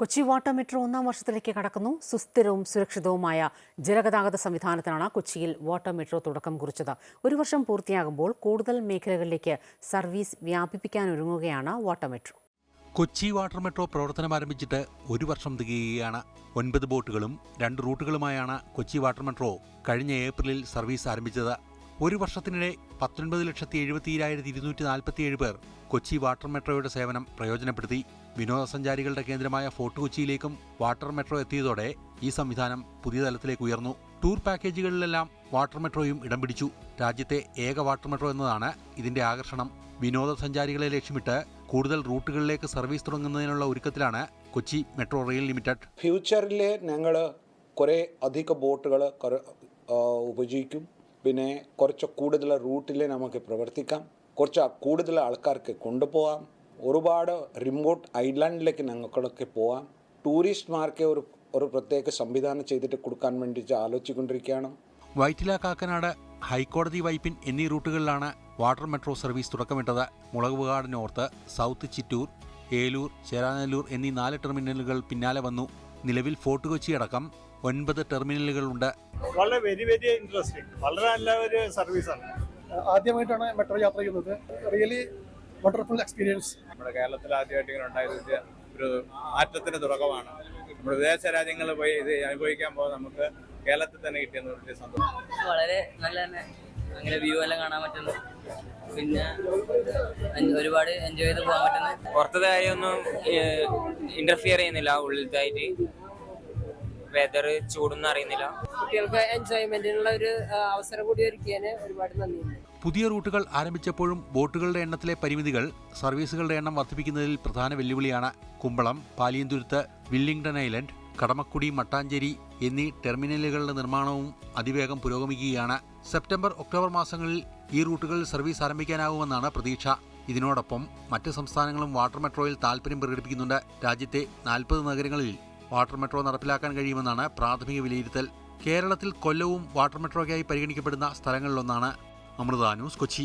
Kochi water metro ഒന്നാം വർഷത്തിലേക്ക് കടക്കുന്നു. സുസ്ഥിരവും സുരക്ഷിതവുമായ ജലഗതാഗത സംവിധാനത്തിനാണ് കൊച്ചിയിൽ വാട്ടർ മെട്രോ തുടക്കം കുറിച്ചത്. ഒരു വർഷം പൂർത്തിയാകുമ്പോൾ കൂടുതൽ മേഖലകളിലേക്ക് service വ്യാപിപ്പിക്കാനൊരുങ്ങുകയാണ് water metro. Kochi water metro പ്രവർത്തനം ആരംഭിച്ചിട്ട് ഒരു വർഷം തികയുകയാണ്. ഒൻപത് ബോട്ടുകളും രണ്ട് റൂട്ടുകളുമായാണ് കൊച്ചി വാട്ടർ മെട്രോ കഴിഞ്ഞ ഏപ്രിലിൽ സർവീസ് ആരംഭിച്ചത്. ഒരു വർഷത്തിനിടെ പത്തൊൻപത് ലക്ഷത്തി എഴുപത്തിയേഴായിരത്തി ഇരുന്നൂറ്റി നാൽപ്പത്തിയേഴ് പേർ കൊച്ചി വാട്ടർ മെട്രോയുടെ സേവനം പ്രയോജനപ്പെടുത്തി. വിനോദസഞ്ചാരികളുടെ കേന്ദ്രമായ ഫോർട്ട് കൊച്ചിയിലേക്കും വാട്ടർ മെട്രോ എത്തിയതോടെ ഈ സംവിധാനം പുതിയ തലത്തിലേക്ക് ഉയർന്നു. ടൂർ പാക്കേജുകളിലെല്ലാം വാട്ടർ മെട്രോയും ഇടം പിടിച്ചു. രാജ്യത്തെ ഏക വാട്ടർ മെട്രോ എന്നതാണ് ഇതിന്റെ ആകർഷണം. വിനോദസഞ്ചാരികളെ ലക്ഷ്യമിട്ട് കൂടുതൽ റൂട്ടുകളിലേക്ക് സർവീസ് തുടങ്ങുന്നതിനുള്ള ഒരുക്കത്തിലാണ് കൊച്ചി മെട്രോ റെയിൽ ലിമിറ്റഡ്. ഫ്യൂച്ചറിൽ ഞങ്ങൾ കുറേ അധിക ബോട്ടുകൾ ഉപയോഗിക്കും. പിന്നെ കുറച്ച് കൂടുതൽ റൂട്ടിൽ നമുക്ക് പ്രവർത്തിക്കാം. കുറച്ച് കൂടുതൽ ആൾക്കാർക്ക് കൊണ്ടുപോകാം ഒരുപാട് റിമോട്ട് ഐലാൻഡിലേക്ക് ഞങ്ങൾക്കൊക്കെ പോകാം ടൂറിസ്റ്റ്മാർക്ക് ഒരു ഒരു പ്രത്യേക സംവിധാനം ചെയ്തിട്ട് കൊടുക്കാൻ വേണ്ടി ആലോചിച്ചുകൊണ്ടിരിക്കുകയാണ്. വൈറ്റില കാക്കനാട് ഹൈക്കോടതി വൈപ്പിൻ എന്നീ റൂട്ടുകളിലാണ് വാട്ടർ മെട്രോ സർവീസ് തുടക്കമിട്ടത്. മുളകുകാട് നോർത്ത് സൗത്ത് ചിറ്റൂർ ഏലൂർ ചേരാനല്ലൂർ എന്നീ നാല് ടെർമിനലുകൾ പിന്നാലെ വന്നു. നിലവിൽ ഫോർട്ട് കൊച്ചി അടക്കം ഒൻപത് ടെർമിനലുകളുണ്ട്. വളരെ വെരി വെരി ഇൻട്രസ്റ്റിംഗ് വളരെ നല്ല ഒരു സർവീസാണ് ആദ്യമായിട്ടാണ് മെട്രോ യാത്ര ചെയ്യുന്നത്. റിയലി വണ്ടർഫുൾ എക്സ്പീരിയൻസ് നമ്മുടെ കേരളത്തിൽ ആദ്യമായിട്ട് ഇങ്ങനെ ഉണ്ടായത് ഒരു മാറ്റത്തിന് തുടക്കമാണ്. നമ്മൾ വിദേശ രാജ്യങ്ങളിൽ പോയി ഇത് അനുഭവിക്കാൻ പോകുന്ന നമുക്ക് കേരളത്തിൽ തന്നെ കിട്ടിയെന്ന് വലിയ സന്തോഷം. വളരെ നല്ല തന്നെ അങ്ങനെ വ്യൂ എല്ലാം കാണാൻ പറ്റുന്നു. പിന്നെ ഒരുപാട് എൻജോയ് ചെയ്ത് പോകാൻ പറ്റുന്നു. പുറത്തത്തെ കാര്യമൊന്നും ഇന്റർഫിയർ ചെയ്യുന്നില്ല ഉള്ളിലത്തായിട്ട് വെതർ ചൂടൊന്നും അറിയുന്നില്ല. കുട്ടികൾക്ക് എൻജോയ്മെന്റിനുള്ള ഒരു അവസരം കൂടി ഒരുക്കിയതിന് ഒരുപാട് നന്ദിയുണ്ട്. പുതിയ റൂട്ടുകൾ ആരംഭിച്ചപ്പോഴും ബോട്ടുകളുടെ എണ്ണത്തിലെ പരിമിതികൾ സർവീസുകളുടെ എണ്ണം വർദ്ധിപ്പിക്കുന്നതിൽ പ്രധാന വെല്ലുവിളിയാണ് കുമ്പളം പാലിയന്തുരുത്ത് വില്ലിംഗ്ടൺ ഐലൻഡ് കടമക്കുടി മട്ടാഞ്ചേരി എന്നീ ടെർമിനലുകളുടെ നിർമ്മാണവും അതിവേഗം പുരോഗമിക്കുകയാണ്. സെപ്റ്റംബർ ഒക്ടോബർ മാസങ്ങളിൽ ഈ റൂട്ടുകളിൽ സർവീസ് ആരംഭിക്കാനാകുമെന്നാണ് പ്രതീക്ഷ. ഇതിനോടൊപ്പം മറ്റ് സംസ്ഥാനങ്ങളും വാട്ടർ മെട്രോയിൽ താൽപ്പര്യം പ്രകടിപ്പിക്കുന്നുണ്ട്. രാജ്യത്തെ നാൽപ്പത് നഗരങ്ങളിൽ വാട്ടർ മെട്രോ നടപ്പിലാക്കാൻ കഴിയുമെന്നാണ് പ്രാഥമിക വിലയിരുത്തൽ. കേരളത്തിൽ കൊല്ലവും വാട്ടർ മെട്രോയ്ക്കായി പരിഗണിക്കപ്പെടുന്ന സ്ഥലങ്ങളിലൊന്നാണ് അമൃത ന്യൂസ് കൊച്ചി.